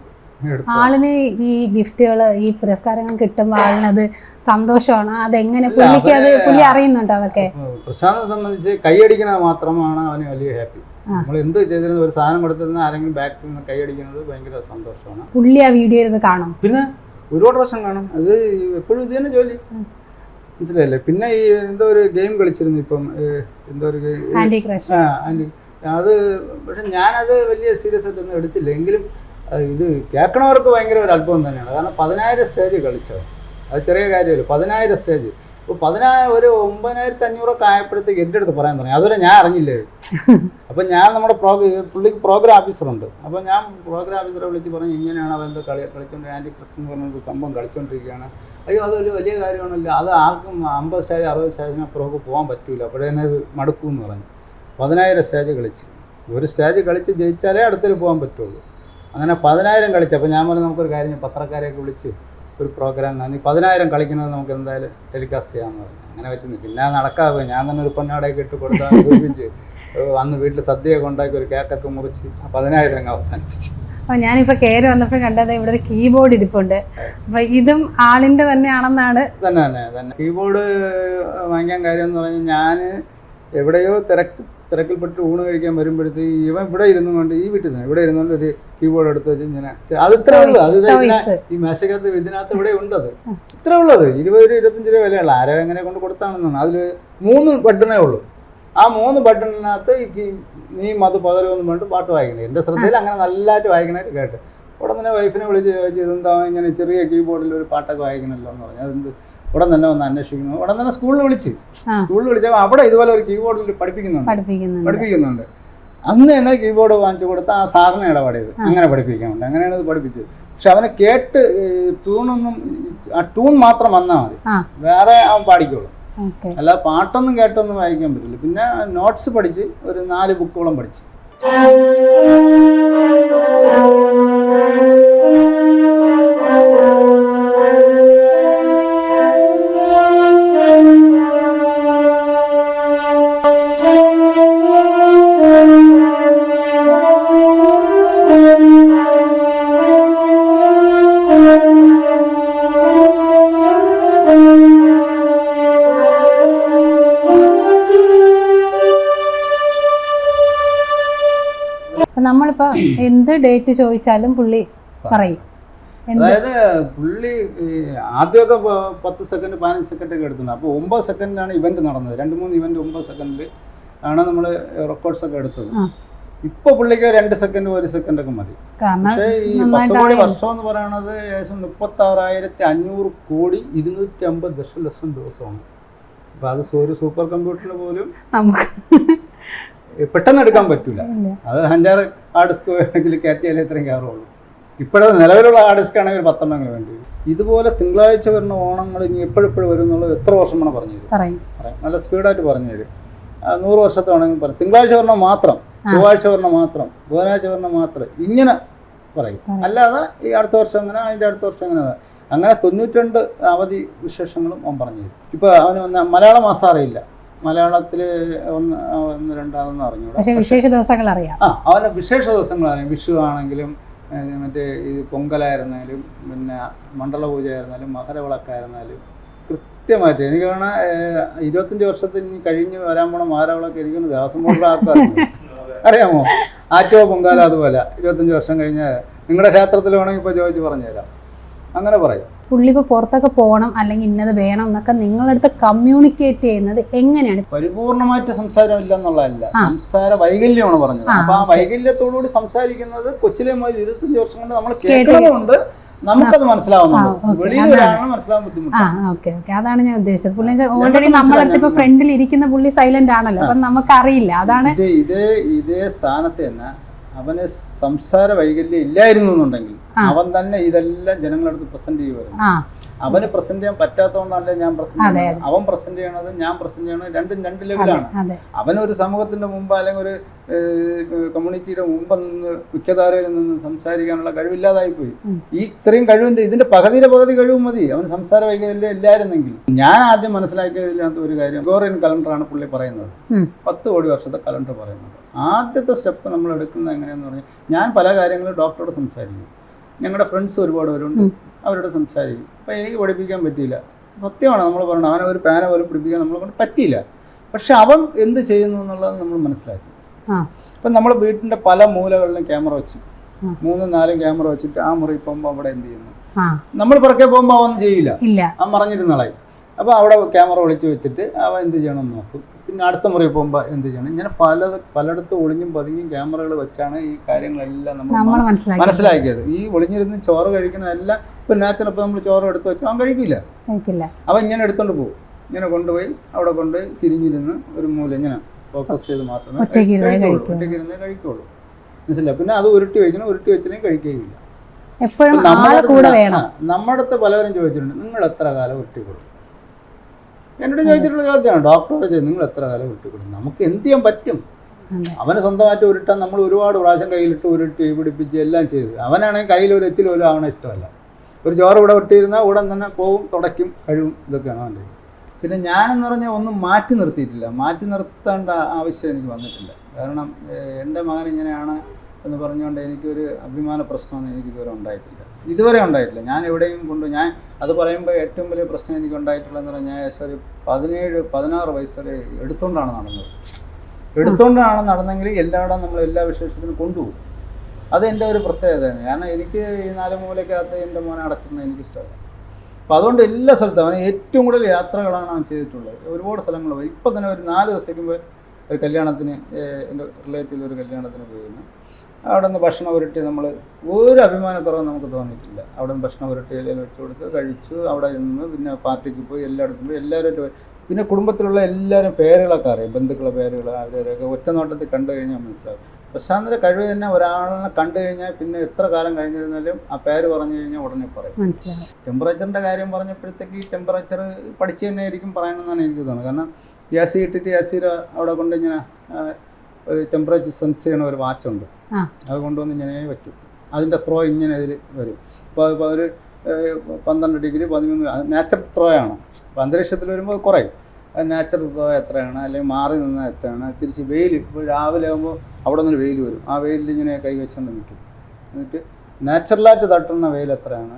ആളിന് ഈ ഗിഫ്റ്റുകൾ ഈ പുരസ്കാരങ്ങൾ കിട്ടുമ്പോൾ ആളിനത് സന്തോഷമാണ്. അതെങ്ങനെ പുള്ളിക്ക് അത്. പുള്ളി അറിയുന്നുണ്ടോ അതൊക്കെ? പ്രശാന്തെ പ്രശാന്തിനെ സംബന്ധിച്ച് കൈയടിക്കുന്നത് മാത്രമാണ് അവന് വലിയ ഹാപ്പി. നമ്മൾ എന്ത് ചെയ്തിരുന്ന ഒരു സാധനം കൊടുത്തിരുന്ന ആരെങ്കിലും ബാക്കിൽ നിന്ന് കൈയടിക്കുന്നത് ഭയങ്കര സന്തോഷമാണ്. പുള്ളി ആ വീഡിയോ ഇത് കാണും. പിന്നെ ഒരുപാട് പ്രാവശ്യം കാണും. അത് എപ്പോഴും ഇത് തന്നെ ജോലി. മനസ്സിലായില്ലേ? പിന്നെ ഈ എന്തോ ഒരു ഗെയിം കളിച്ചിരുന്നു ഇപ്പം എന്തോ ഒരു ആന്റി അത് പക്ഷെ ഞാനത് വലിയ സീരിയസ് ആയിട്ടൊന്നും എടുത്തില്ല. എങ്കിലും ഇത് കേൾക്കണവർക്ക് ഭയങ്കര ഒരു അത്ഭുതം തന്നെയാണ്. കാരണം പതിനായിരം സ്റ്റേജ് കളിച്ചത് അത് ചെറിയ കാര്യമല്ല പതിനായിരം സ്റ്റേജ് ഇപ്പോൾ പതിനായിരം ഒരു ഒമ്പതിനായിരത്തി അഞ്ഞൂറൊക്കെ ആയപ്പോഴത്തേക്ക് എന്റെ അടുത്ത് പറയാൻ തുടങ്ങി. അതുവരെ ഞാൻ അറിഞ്ഞില്ലേ? അപ്പം ഞാൻ നമ്മുടെ പ്രോഗ്ര പുള്ളിക്ക് പ്രോഗ്രാം ഓഫീസറുണ്ട് അപ്പോൾ ഞാൻ പ്രോഗ്രാം ഓഫീസറെ വിളിച്ച് പറഞ്ഞു ഇങ്ങനെയാണ് അവന്റെ കളി കളിച്ചുകൊണ്ട് ആന്റി ക്രിസ്ത്യൻ പറഞ്ഞൊരു സംഭവം കളിച്ചുകൊണ്ടിരിക്കുകയാണ് അയ്യോ അതൊരു വലിയ കാര്യമാണല്ലോ. അത് ആർക്കും അമ്പത് സ്റ്റേജ് അറുപത് സ്റ്റേജിന് അപ്പുറമൊക്കെ പോകാൻ പറ്റില്ല അപ്പോഴേ ഇത് മടുക്കും എന്ന് പറഞ്ഞു. പതിനായിരം സ്റ്റേജ് കളിച്ച്. ഒരു സ്റ്റേജ് കളിച്ച് ജയിച്ചാലേ അടുത്തിൽ പോകാൻ പറ്റുള്ളൂ. അങ്ങനെ പതിനായിരം കളിച്ച് അപ്പോൾ ഞാൻ പറഞ്ഞു നമുക്കൊരു കാര്യം പത്രക്കാരെയൊക്കെ വിളിച്ച് ഒരു പ്രോഗ്രാം നീ പതിനായിരം കളിക്കുന്നത് നമുക്ക് എന്തായാലും ടെലികാസ്റ്റ് ചെയ്യാമെന്ന് പറഞ്ഞു. അങ്ങനെ പറ്റുന്നു പിന്നെ നടക്കാതെ ഞാൻ തന്നെ ഒരു പൊന്നാടയൊക്കെ ഇട്ട് കൊടുത്താൽ ഉപയോഗിച്ച് അന്ന് വീട്ടിൽ സദ്യയൊക്കെ ഉണ്ടാക്കി ഒരു കേക്കൊക്കെ മുറിച്ച് ആ പതിനായിരം അങ്ങ് അവസാനിപ്പിച്ചു. അപ്പൊ ഞാനിപ്പോ കയറി വന്നപ്പോൾ കണ്ടത് ഇവിടെ ഒരു കീബോർഡ് ഇരിപ്പുണ്ട്. അപ്പോൾ ഇതും ആളിന്റെ തന്നെയാണെന്നാണ് തന്നെ തന്നെ തന്നെ. കീബോർഡ് വാങ്ങിക്കാൻ കാര്യം എന്ന് പറഞ്ഞാൽ ഞാൻ എവിടെയോ തിരക്ക് തിരക്കിൽപ്പെട്ട് ഊണ് കഴിക്കാൻ വരുമ്പോഴത്തേക്ക് ഇവൻ ഇവിടെ ഇരുന്നു കൊണ്ട് ഈ വീട്ടിൽ നിന്ന് ഇവിടെ ഇരുന്നുകൊണ്ട് ഒരു കീബോർഡ് എടുത്ത് വെച്ച് ഇങ്ങനെ അത് ഇത്രേ ഉള്ളൂ. അത് ഈ മേശക്കകത്ത് ഇതിനകത്ത് ഇവിടെ ഉണ്ടത്. ഇത്ര ഉള്ളത്. ഇരുപത് രൂപ ഇരുപത്തഞ്ച് രൂപ വിലയുള്ള. ആരോ എങ്ങനെ കൊണ്ട് കൊടുത്താണെന്നാണ് അതിൽ മൂന്ന് ബട്ടണേ ഉള്ളൂ. ആ മൂന്ന് ബട്ടണിനകത്ത് നീ മത് പകരമൊന്നും വേണ്ട പാട്ട് വായിക്കണേ. എന്റെ ശ്രദ്ധയിൽ അങ്ങനെ നല്ലതായിട്ട് വായിക്കണായിട്ട് കേട്ട്. ഉടനെ വൈഫിനെ വിളിച്ച് ചോദിച്ചു ഇതെന്താ ഇങ്ങനെ ചെറിയ കീബോർഡിൽ ഒരു പാട്ടൊക്കെ വായിക്കണല്ലോ എന്ന് പറഞ്ഞു. അതെന്ത് ഉടൻ തന്നെ ഒന്ന് അന്വേഷിക്കുന്നു. ഉടൻ തന്നെ സ്കൂളിൽ വിളിച്ച്. സ്കൂളിൽ വിളിച്ചപ്പോൾ അവിടെ ഇതുപോലെ ഒരു കീബോർഡിൽ പഠിപ്പിക്കുന്നുണ്ട്. പഠിപ്പിക്കുന്നുണ്ട്. പഠിപ്പിക്കുന്നുണ്ട്. അന്ന് തന്നെ കീബോർഡ് വാങ്ങിച്ചു കൊടുത്ത ആ സാറിനെ ഇടപാടിയത്. അങ്ങനെ പഠിപ്പിക്കാനുണ്ട്. അങ്ങനെയാണ് ഇത് പഠിപ്പിച്ചത്. പക്ഷെ അവനെ കേട്ട് ട്യൂണൊന്നും ആ ട്യൂൺ മാത്രം വന്നാൽ മതി. ആ. വേറെ അവൻ പാടിക്കോളും. ഓക്കെ. അല്ല പാട്ടൊന്നും കേട്ടൊന്നും വായിക്കാൻ പറ്റില്ല. പിന്നെ നോട്ട്സ് പഠിച്ച് ഒരു നാല് ബുക്കുകളും പഠിച്ച്. അപ്പൊ നമ്മളിപ്പോ എന്ത് ഡേറ്റ് ചോദിച്ചാലും പുള്ളി പറയും. അതായത് പുള്ളി ആദ്യമൊക്കെ പത്ത് സെക്കൻഡ് പതിനഞ്ച് സെക്കൻഡ് ഒക്കെ എടുത്തിട്ടുണ്ട്. അപ്പോൾ ഒമ്പത് സെക്കൻഡിലാണ് ഇവന്റ് നടന്നത്. രണ്ട് മൂന്ന് ഇവന്റ് ഒമ്പത് സെക്കൻഡിൽ ആണ് നമ്മൾ റെക്കോർഡ്സ് ഒക്കെ എടുത്തത്. ഇപ്പൊ പുള്ളിക്ക് രണ്ട് സെക്കൻഡ് ഒരു സെക്കൻഡ് ഒക്കെ മതി. പക്ഷേ ഈ പത്ത് കോടി വർഷം എന്ന് പറയുന്നത് ഏകദേശം മുപ്പത്തി ആറായിരത്തി അഞ്ഞൂറ് കോടി ഇരുന്നൂറ്റി അമ്പത് ദശലക്ഷം ദിവസമാണ്. അപ്പൊ അത് ഒരു സൂപ്പർ കമ്പ്യൂട്ടറിന് പോലും പെട്ടെന്ന് എടുക്കാൻ പറ്റൂല. ഇല്ല. അത് അഞ്ചാറ് ഹാർഡ് ഡിസ്ക് വേണമെങ്കിൽ കയറ്റിയാലേ ഇത്രയും കയറുള്ളൂ. ഇപ്പോഴത്തെ നിലവിലുള്ള ഹാർഡ് ഡിസ്ക് ആണെങ്കിൽ ഒരു പത്തെണ്ണം വേണ്ടി വരും. ഇതുപോലെ തിങ്കളാഴ്ച വരുന്ന ഓണങ്ങൾ ഇനി എപ്പോഴെപ്പോഴും വരും എന്നുള്ളത് എത്ര വർഷം വേണം പറഞ്ഞു തരും. നല്ല സ്പീഡായിട്ട് പറഞ്ഞു തരും. ആ, നൂറ് വർഷത്തെ വേണമെങ്കിൽ പറയും. തിങ്കളാഴ്ച വരണം മാത്രം ചൊവ്വാഴ്ച വരണം മാത്രം ബുധനാഴ്ച വരണം മാത്രം ഇങ്ങനെ പറയും. അല്ലാതെ ഈ അടുത്ത വർഷം അങ്ങനെ അതിന്റെ അടുത്ത വർഷം അങ്ങനെ. അങ്ങനെ തൊണ്ണൂറ്റി രണ്ട് അവധി വിശേഷങ്ങളും അവൻ പറഞ്ഞു തരും. ഇപ്പോൾ അവന് മലയാള മാസം അറിയില്ല. മലയാളത്തിൽ ഒന്ന് ഒന്ന് രണ്ടാമെന്ന് അറിഞ്ഞു പക്ഷേ വിശേഷ ദിവസങ്ങൾ അറിയാം ആ അവരുടെ വിശേഷ ദിവസങ്ങൾ അറിയാം വിഷു ആണെങ്കിലും മറ്റേ ഇത് പൊങ്കലായിരുന്നാലും പിന്നെ മണ്ഡല പൂജ ആയിരുന്നാലും മകരവിളക്കായിരുന്നാലും കൃത്യമായിട്ട് എനിക്ക് വേണ ഇരുപത്തഞ്ച് വർഷത്തിൽ കഴിഞ്ഞ് വരാൻ പോണ മകരവിളക്ക് എനിക്കൊന്ന് ദേവസ്വം ആൾക്കാരുണ്ട് അറിയാമോ? ആറ്റോ പൊങ്കാല അതുപോലെ. ഇരുപത്തഞ്ച് വർഷം കഴിഞ്ഞ് നിങ്ങളുടെ ക്ഷേത്രത്തിൽ വേണമെങ്കിൽ ഇപ്പോൾ ചോദിച്ച് പറഞ്ഞുതരാം. അങ്ങനെ പറയും. പുള്ളി ഇപ്പൊ പുറത്തൊക്കെ പോകണം അല്ലെങ്കിൽ ഇന്നത് വേണം എന്നൊക്കെ നിങ്ങളടുത്ത് കമ്മ്യൂണിക്കേറ്റ് ചെയ്യുന്നത് എങ്ങനെയാണ്? പരിപൂർണമായിട്ട് സംസാരം ഇല്ല എന്നുള്ളതല്ല സംസാര വൈകല്യമാണ് പറഞ്ഞത്. അപ്പൊ ആ. വൈകല്യത്തോടുകൂടി സംസാരിക്കുന്നത് കൊച്ചിലെ മുതൽ ഇരുപത്തഞ്ച് വർഷം കൊണ്ട് നമ്മൾ കേൾക്കുന്നതുകൊണ്ട് നമുക്കത് മനസ്സിലാവുന്നുണ്ട്. അതാണ്. ഞാൻ ഉദ്ദേശിച്ചത്. പുള്ളി ഓൾറെഡി നമ്മളടുത്ത് ഇപ്പൊ ഫ്രണ്ടിൽ ഇരിക്കുന്ന പുള്ളി സൈലന്റ് ആണല്ലോ. അപ്പൊ നമുക്കറിയില്ല. അതാണ് ഇതേ ഇതേ സ്ഥാനത്ത് തന്നെ അവന് സംസാര വൈകല്യം ഇല്ലായിരുന്നു എന്നുണ്ടെങ്കിൽ. അവൻ തന്നെ ഇതെല്ലാം ജനങ്ങളടുത്ത് പ്രസന്റ് ചെയ്യുമായിരുന്നു അവന് പ്രസന്റ് ചെയ്യാൻ പറ്റാത്തതുകൊണ്ടല്ലേ ഞാൻ പ്രസന്റ് അവൻ പ്രസന്റ് ചെയ്യണത് ഞാൻ പ്രസന്റ് ചെയ്യണത് രണ്ടും രണ്ട് ലെവലാണ് അവനൊരു സമൂഹത്തിന്റെ മുമ്പ് അല്ലെങ്കിൽ ഒരു കമ്മ്യൂണിറ്റിയുടെ മുമ്പ് നിന്ന് മുഖ്യധാരയിൽ നിന്ന് സംസാരിക്കാനുള്ള കഴിവില്ലാതായി പോയി. ഈ ഇത്രയും കഴിവിന്റെ ഇതിന്റെ പകുതിയിലെ പകുതി കഴിവ് മതി. അവൻ സംസാര വൈകല്യം ഇല്ലായിരുന്നെങ്കിൽ. ഞാൻ ആദ്യം മനസ്സിലാക്കിയതിനകത്ത് ഒരു കാര്യം ഗോറിയൻ കലണ്ടറാണ് പുള്ളി പറയുന്നത്. പത്ത് കോടി വർഷത്തെ കലണ്ടർ പറയുന്നത്. ആദ്യത്തെ സ്റ്റെപ്പ് നമ്മൾ എടുക്കുന്നത് എങ്ങനെയാന്ന് പറഞ്ഞാൽ ഞാൻ പല കാര്യങ്ങളും ഡോക്ടറോട് സംസാരിക്കും. ഞങ്ങളുടെ ഫ്രണ്ട്സ് ഒരുപാട് പേരുണ്ട്. അവരോട് സംസാരിക്കും. അപ്പം എനിക്ക് പഠിപ്പിക്കാൻ പറ്റിയില്ല. സത്യമാണ് നമ്മൾ പറയുന്നത് അവനെ ഒരു പാന പോലും പിടിപ്പിക്കാൻ നമ്മളെ കൊണ്ട് പറ്റിയില്ല. പക്ഷെ അവൻ എന്ത് ചെയ്യുന്നു എന്നുള്ളത് നമ്മൾ മനസ്സിലാക്കി. അപ്പം നമ്മൾ വീട്ടിന്റെ പല മൂലകളിലും ക്യാമറ വെച്ചു. മൂന്നും നാലും ക്യാമറ വെച്ചിട്ട് ആ മുറി പോകുമ്പോൾ അവിടെ എന്ത് ചെയ്യുന്നു? നമ്മൾ പുറക്കെ പോകുമ്പോൾ അവൻ ചെയ്യില്ല. അവൻ മറിഞ്ഞിരുന്നാളായി അപ്പോൾ അവിടെ ക്യാമറ ഒളിച്ച് വെച്ചിട്ട് അവൻ എന്ത് ചെയ്യണമെന്ന് നോക്കും. പിന്നെ അടുത്ത മുറി പോകുമ്പോൾ എന്ത് ചെയ്യണം? ഇങ്ങനെ പല പലയിടത്തും ഒളിഞ്ഞും പതുങ്ങിയും ക്യാമറകൾ വെച്ചാണ് ഈ കാര്യങ്ങളെല്ലാം നമ്മൾ നമ്മൾ മനസ്സിലാക്കി മനസ്സിലാക്കിയത്. ഈ ഒളിഞ്ഞിരുന്ന് ചോറ് കഴിക്കുന്നതെല്ലാം ഇപ്പം ഇപ്പൊ നമ്മൾ ചോറ് എടുത്ത് വെച്ചാൽ അവൻ കഴിക്കില്ല. അവൻ ഇങ്ങനെ എടുത്തോണ്ട് പോകും. ഇങ്ങനെ കൊണ്ടുപോയി അവിടെ കൊണ്ട് തിരിഞ്ഞിരുന്ന് ഒരു മൂല ഇങ്ങനെ ഫോക്കസ് ചെയ്ത് മാത്രമേ ഒറ്റയ്ക്ക് ഇരുന്നേ കഴിക്കുള്ളൂ. മനസ്സിലായി? പിന്നെ അത് ഉരുട്ടി വെക്കണം ഉരുട്ടി വെച്ചില്ലെങ്കിൽ കഴിക്കുകയില്ല. എപ്പോഴും നമ്മുടെ അടുത്ത് പലവരും ചോദിച്ചിട്ടുണ്ട് നിങ്ങൾ എത്ര കാലം ഉരുട്ടി കൊടുക്കും എന്നോട് ചോദിച്ചിട്ടുള്ള ചോദ്യമാണ് ഡോക്ടറോട് ചോദിച്ചു നിങ്ങൾ എത്ര കാലം വിട്ടുകൊടുക്കും കൊടുക്കും നമുക്ക് എന്ത് ചെയ്യാൻ പറ്റും? അവനെ സ്വന്തമായിട്ട് ഉരുട്ടാൻ നമ്മൾ ഒരുപാട് പ്രാവശ്യം കയ്യിലിട്ട് ഉരുട്ടി പിടിപ്പിച്ച് എല്ലാം ചെയ്ത്. അവനാണെങ്കിൽ കയ്യിൽ ഒരു എത്തിൽ ഒരു ആവണ ഇഷ്ടമല്ല. ഒരു ചോറ് ഇവിടെ വിട്ടിരുന്നാൽ ഉടൻ തന്നെ പോവും തുടയ്ക്കും കഴിവും ഇതൊക്കെയാണ് അവന്റെ പിന്നെ ഞാനെന്ന് പറഞ്ഞാൽ ഒന്നും മാറ്റി നിർത്തിയിട്ടില്ല. മാറ്റി നിർത്തേണ്ട ആവശ്യം എനിക്ക് വന്നിട്ടില്ല. കാരണം എന്റെ മകൻ ഇങ്ങനെയാണ് എന്ന് പറഞ്ഞുകൊണ്ട് എനിക്കൊരു അഭിമാന പ്രശ്നമൊന്നും എനിക്ക് ഇതുവരെ ഉണ്ടായിട്ടില്ല. ഇതുവരെ ഉണ്ടായിട്ടില്ല. ഞാൻ എവിടെയും കൊണ്ട് ഞാൻ അത് പറയുമ്പോൾ ഏറ്റവും വലിയ പ്രശ്നം എനിക്ക് ഉണ്ടായിട്ടുള്ളതെന്ന് പറഞ്ഞാൽ ഏകദേശം ഒരു പതിനേഴ് പതിനാറ് വയസ്സ് വരെ എടുത്തുകൊണ്ടാണ് നടന്നത്. എടുത്തുകൊണ്ടാണ് നടന്നെങ്കിൽ എല്ലായിടം നമ്മൾ എല്ലാ വിശേഷത്തിനും കൊണ്ടുപോകും. അത് എന്റെ ഒരു പ്രത്യേകതയാണ്. കാരണം എനിക്ക് ഈ നാല് മൂലക്കകത്ത് എന്റെ മോനെ അടക്കുന്നത് എനിക്കിഷ്ടമല്ല. അപ്പം അതുകൊണ്ട് എല്ലാ സ്ഥലത്തും അവന് ഏറ്റവും കൂടുതൽ യാത്രകളാണ് അവൻ ചെയ്തിട്ടുള്ളത്. ഒരുപാട് സ്ഥലങ്ങൾ പോയി. ഇപ്പം തന്നെ ഒരു നാല് മുമ്പ് ഒരു കല്യാണത്തിന് എന്റെ റിലേറ്റീവ് ഒരു കല്യാണത്തിന് പോയിരുന്നു. അവിടെ നിന്ന് ഭക്ഷണം ഉരുട്ടി നമ്മൾ ഒരു അഭിമാനക്കുറവ് നമുക്ക് തോന്നിയിട്ടില്ല. അവിടെ നിന്ന് ഭക്ഷണം ഉരുട്ടി ഇലയിൽ വെച്ച് കൊടുത്ത് കഴിച്ചു. അവിടെ നിന്ന് പിന്നെ പാർട്ടിക്ക് പോയി എല്ലായിടത്തും പോയി എല്ലാവരും പിന്നെ കുടുംബത്തിലുള്ള എല്ലാവരും പേരുകളൊക്കെ അറിയാം. ബന്ധുക്കളെ പേരുകൾ അവരൊക്കെ ഒറ്റ നോട്ടത്തിൽ കണ്ടു കഴിഞ്ഞാൽ മനസ്സിലാവും. പ്രശാന്തിന്റെ കഴിവ് തന്നെ ഒരാളിനെ കണ്ടു കഴിഞ്ഞാൽ പിന്നെ എത്ര കാലം കഴിഞ്ഞിരുന്നാലും ആ പേര് പറഞ്ഞു കഴിഞ്ഞാൽ ഉടനെ പറയും. മനസ്സിലായി. ടെമ്പറേച്ചറിന്റെ കാര്യം പറഞ്ഞപ്പോഴത്തേക്ക് ഈ ടെമ്പറേച്ചർ പഠിച്ചു തന്നെ ആയിരിക്കും പറയണമെന്നാണ് എനിക്ക് തോന്നുന്നത്. കാരണം യാസി ഇട്ടിട്ട് യാസിര അവിടെ കൊണ്ട് ഇങ്ങനെ ഒരു ടെമ്പറേച്ചർ സെൻസ് ചെയ്യണ ഒരു വാച്ചുണ്ട്. അത് കൊണ്ടുവന്ന് ഇങ്ങനെ പറ്റും അതിന്റെ ത്രോ ഇങ്ങനെ ഇതിൽ വരും. ഇപ്പോൾ ഇപ്പോൾ ഒരു പന്ത്രണ്ട് ഡിഗ്രി പതിമൂന്ന് നാച്ചുറൽ ത്രോ ആണ്. അപ്പോൾ അന്തരീക്ഷത്തിൽ വരുമ്പോൾ കുറയും. അത് നാച്ചുറൽ ത്രോ എത്രയാണ്? അല്ലെങ്കിൽ മാറി നിന്നാൽ എത്രയാണ്? തിരിച്ച് വെയിൽ ഇപ്പോൾ രാവിലെ ആകുമ്പോൾ അവിടെ നിന്ന് വെയിൽ വരും. ആ വെയിലിൽ ഇങ്ങനെ കൈ വെച്ചുകൊണ്ട് നിൽക്കും. എന്നിട്ട് നാച്ചുറലായിട്ട് തട്ടുന്ന വെയിൽ എത്രയാണ്?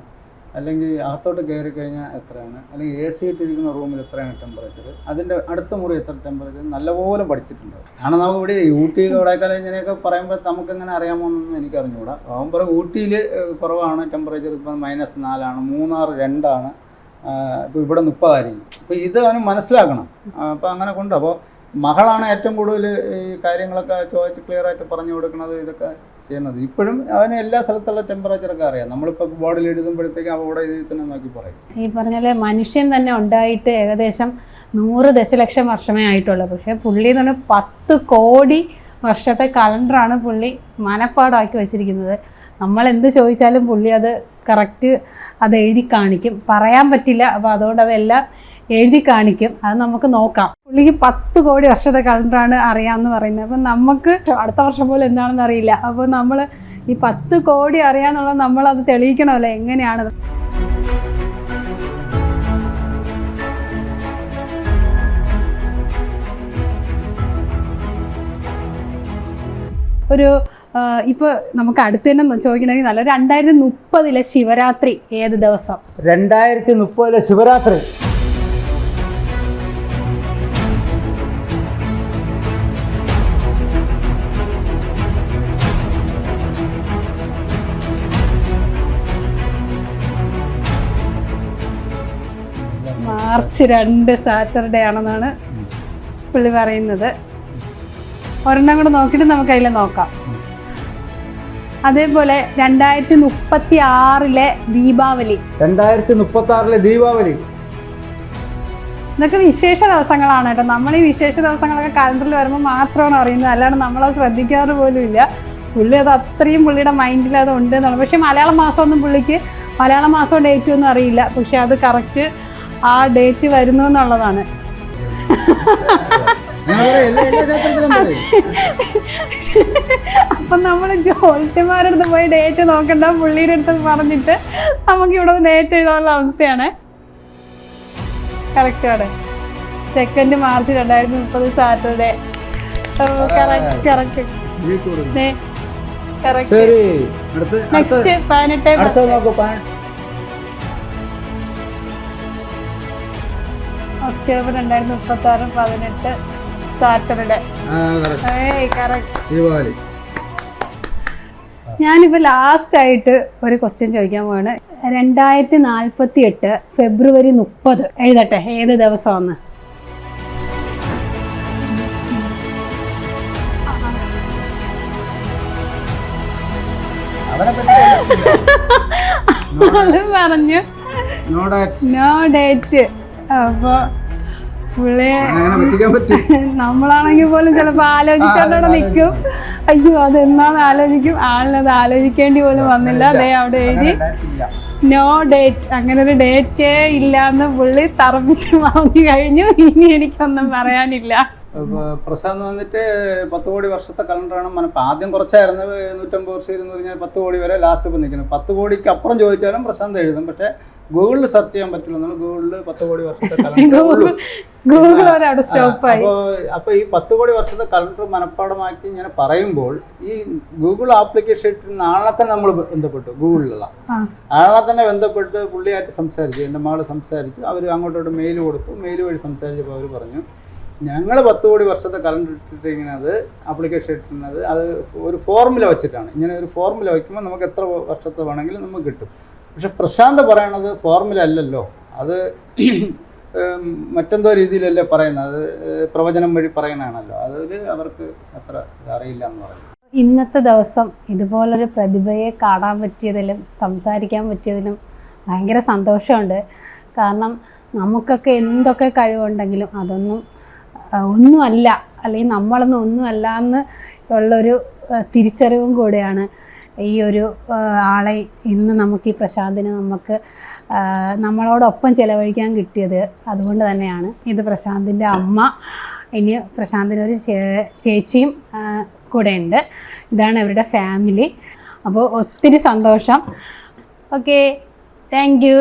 അല്ലെങ്കിൽ അകത്തോട്ട് കയറി കഴിഞ്ഞാൽ എത്രയാണ്? അല്ലെങ്കിൽ എ സി ഇട്ടിരിക്കുന്ന റൂമിൽ എത്രയാണ് ടെമ്പറേച്ചർ അതിന്റെ അടുത്ത മുറി എത്ര ടെമ്പറേച്ചർ നല്ലപോലെ പഠിച്ചിട്ടുണ്ട്. കാരണം നമുക്ക് ഇവിടെ ഊട്ടി കൊടൈക്കനാൽ ഇങ്ങനെയൊക്കെ പറയുമ്പോൾ നമുക്കെങ്ങനെ അറിയാമോന്നൊന്നും എനിക്ക് അറിഞ്ഞുകൂടാ അവൻ പറയും ഊട്ടിയിൽ കുറവാണ് ടെമ്പറേച്ചർ ഇപ്പം മൈനസ് നാലാണ് മൂന്നാർ രണ്ടാണ്. ഇപ്പോൾ ഇവിടെ മുപ്പതായിരിക്കും. അപ്പോൾ ഇത് അവന് മനസ്സിലാക്കണം. അപ്പോൾ അങ്ങനെ കൊണ്ട് അപ്പോൾ മകളാണ് ഏറ്റവും കൂടുതൽ ഈ കാര്യങ്ങളൊക്കെ ചോദിച്ച് ക്ലിയർ ആയിട്ട് പറഞ്ഞു കൊടുക്കുന്നത് ഇതൊക്കെ ചെയ്യുന്നത്. ഇപ്പോഴും അവന് എല്ലാ സ്ഥലത്തുള്ള ടെമ്പറേച്ചറൊക്കെ അറിയാം. നമ്മളിപ്പോൾ ബോർഡിൽ എഴുതുമ്പോഴത്തേക്ക് അവിടെ ഇതിൽ തന്നെ നോക്കി പറയും. ഈ പറഞ്ഞ മനുഷ്യൻ തന്നെ ഉണ്ടായിട്ട് ഏകദേശം നൂറ് ദശലക്ഷം വർഷമേ ആയിട്ടുള്ളൂ. പക്ഷേ പുള്ളി എന്ന് പറഞ്ഞാൽ പത്ത് കോടി വർഷത്തെ കലണ്ടറാണ് പുള്ളി മനപ്പാടാക്കി വെച്ചിരിക്കുന്നത്. നമ്മൾ എന്ത് ചോദിച്ചാലും പുള്ളി അത് കറക്റ്റ് അത് എഴുതി കാണിക്കും. പറയാൻ പറ്റില്ല. അപ്പോൾ അതുകൊണ്ട് അതെല്ലാം എഴുതി കാണിക്കും. അത് നമുക്ക് നോക്കാം. പുള്ളിക്ക് പത്ത് കോടി വർഷത്തെ കലണ്ടറാണ് അറിയാമെന്ന് പറയുന്നത്. അപ്പം നമുക്ക് അടുത്ത വർഷം പോലും എന്താണെന്ന് അറിയില്ല. അപ്പോൾ നമ്മൾ ഈ പത്ത് കോടി അറിയാന്നുള്ളത് അത് തെളിയിക്കണമല്ലോ. എങ്ങനെയാണ് ഒരു ഇപ്പോൾ നമുക്ക് അടുത്ത് തന്നെ ചോദിക്കണമെങ്കിൽ നല്ല രണ്ടായിരത്തി മുപ്പതിലെ ശിവരാത്രി ഏത് ദിവസം? രണ്ടായിരത്തി മുപ്പതിലെ ശിവരാത്രി. മാർച്ച് രണ്ട് സാറ്റർഡേ ആണെന്നാണ് പുള്ളി പറയുന്നത്. ഒരെണ്ണം കൂടെ നോക്കിയിട്ട് നമുക്ക് അതിൽ നോക്കാം. അതേപോലെ രണ്ടായിരത്തി മുപ്പത്തി ആറിലെ ദീപാവലി. രണ്ടായിരത്തി മുപ്പത്തി ആറിലെ ദീപാവലി. ഇതൊക്കെ വിശേഷ ദിവസങ്ങളാണ് കേട്ടോ. നമ്മൾ ഈ വിശേഷ ദിവസങ്ങളൊക്കെ കലണ്ടറിൽ വരുമ്പോൾ മാത്രമാണ് അറിയുന്നത്. അല്ലാണ്ട് നമ്മളത് ശ്രദ്ധിക്കാറ് പോലും ഇല്ല. പുള്ളി അത് അത്രയും പുള്ളിയുടെ മൈൻഡിൽ അത് ഉണ്ട് എന്നുള്ളത് പക്ഷേ മലയാള മാസമൊന്നും പുള്ളിക്ക് മലയാള മാസം ഡേറ്റ് ഒന്നും അറിയില്ല. പക്ഷെ അത് കറക്റ്റ് ആ ഡേറ്റ് വരുന്നു എന്നുള്ളതാണ്. അപ്പൊ നമ്മൾ അടുത്ത് പോയി ഡേറ്റ് നോക്കണ്ട പുള്ളിയുടെ അടുത്ത് പറഞ്ഞിട്ട് നമുക്ക് ഇവിടെ ഡേറ്റ് എഴുതാനുള്ള അവസ്ഥയാണ്. കറക്റ്റ് ആണ്. സെക്കൻഡ് മാർച്ച് രണ്ടായിരത്തി മുപ്പത് സാറ്റർഡേ കറക്റ്റ് കറക്റ്റ് നെക്സ്റ്റ് പതിനെട്ട് ഒക്ടോബർ രണ്ടായിരത്തി മുപ്പത്തി ആറ് പതിനെട്ട് സാറ്റർഡേ. ഞാനിപ്പോ ദീപാവലി. ഞാനിപ്പോൾ ലാസ്റ്റ് ആയിട്ട് ഒരു ക്വസ്റ്റ്യൻ ചോദിക്കാൻ പോവാണ്. രണ്ടായിരത്തി നാൽപ്പത്തി എട്ട് ഫെബ്രുവരി മുപ്പത്. എഴുതട്ടെ ഏത് ദിവസമാണ്? പറഞ്ഞു. നോ ഡേറ്റ് അപ്പോൾ നമ്മളാണെങ്കിൽ പോലും ചിലപ്പോൾ ആലോചിക്കാണ്ടവിടെ നിൽക്കും. അയ്യോ അതെന്നാന്ന് ആലോചിക്കും. ആളിനത് ആലോചിക്കേണ്ടി പോലും വന്നില്ല. അതേ അവിടെ എഴുതി. നോ ഡേറ്റ് അങ്ങനെ ഒരു ഡേറ്റേ ഇല്ല എന്ന് പുള്ളി തറപ്പിച്ച് വാങ്ങി കഴിഞ്ഞു. ഇനി എനിക്കൊന്നും പറയാനില്ല. പ്രശാന്ത് വന്നിട്ട് പത്ത് കോടി വർഷത്തെ കലണ്ടറാണ് മന ഇപ്പൊ ആദ്യം കുറച്ചായിരുന്നു. നൂറ്റമ്പത് വർഷം ഇരുന്ന് പറഞ്ഞാൽ പത്ത് കോടി വരെ ലാസ്റ്റ് ഇപ്പം നിൽക്കുന്നത് പത്ത് കോടിക്ക് അപ്പുറം ചോദിച്ചാലും പ്രശാന്ത് എഴുതും. പക്ഷേ ഗൂഗിളിൽ സെർച്ച് ചെയ്യാൻ പറ്റില്ല. ഗൂഗിളിൽ പത്ത് കോടി വർഷത്തെ കലണ്ടർ അപ്പോൾ അപ്പോൾ ഈ പത്ത് കോടി വർഷത്തെ കലണ്ടർ മനഃപ്പാടമാക്കി ഇങ്ങനെ പറയുമ്പോൾ ഈ ഗൂഗിൾ ആപ്ലിക്കേഷൻ നാളെ തന്നെ നമ്മൾ ബന്ധപ്പെട്ടു ഗൂഗിളിലുള്ള. നാളെ ആളെ തന്നെ ബന്ധപ്പെട്ട് പുള്ളിയായിട്ട് സംസാരിച്ചു എന്റെ മകൾ സംസാരിച്ചു. അവർ അങ്ങോട്ടോട്ട് മെയിൽ കൊടുത്തു. മെയിൽ വഴി സംസാരിച്ചപ്പോൾ അവർ പറഞ്ഞു ഞങ്ങൾ പത്ത് കോടി വർഷത്തെ കലണ്ടർ ഇട്ടിട്ട് ഇങ്ങനെ അത് ആപ്ലിക്കേഷൻ ഇട്ടിരുന്നത് അത് ഒരു ഫോർമുല വെച്ചിട്ടാണ്. ഇങ്ങനെ ഒരു ഫോർമുല വയ്ക്കുമ്പോൾ നമുക്ക് എത്ര വർഷത്തെ വേണമെങ്കിലും നമുക്ക് കിട്ടും. പക്ഷെ പ്രശാന്ത് പറയണത് ഫോർമുല അല്ലല്ലോ. അത് മറ്റെന്തോ രീതിയിലല്ലേ പറയുന്നത്. പ്രവചനം വഴി പറയണതാണല്ലോ. അതിൽ അവർക്ക് അത്ര അറിയില്ല എന്ന് പറയുന്നത് ഇന്നത്തെ ദിവസം ഇതുപോലൊരു പ്രതിഭയെ കാണാൻ പറ്റിയതിലും സംസാരിക്കാൻ പറ്റിയതിലും ഭയങ്കര സന്തോഷമുണ്ട്. കാരണം നമുക്കൊക്കെ എന്തൊക്കെ കഴിവുണ്ടെങ്കിലും അതൊന്നും ഒന്നുമല്ല അല്ലെങ്കിൽ നമ്മളൊന്നും ഒന്നുമല്ല എന്ന് ഉള്ളൊരു തിരിച്ചറിവും കൂടെയാണ് ഈ ഒരു ആളെ ഇന്ന് നമുക്ക് ഈ പ്രശാന്തിന് നമുക്ക് നമ്മളോടൊപ്പം ചിലവഴിക്കാൻ കിട്ടിയത് അതുകൊണ്ട് തന്നെയാണ്. ഇത് പ്രശാന്തിന്റെ അമ്മ ഇനി പ്രശാന്തിനൊരു ചേച്ചിയും കൂടെ ഉണ്ട്. ഇതാണ് അവരുടെ ഫാമിലി. അപ്പോൾ ഒത്തിരി സന്തോഷം. ഓക്കെ. Thank you.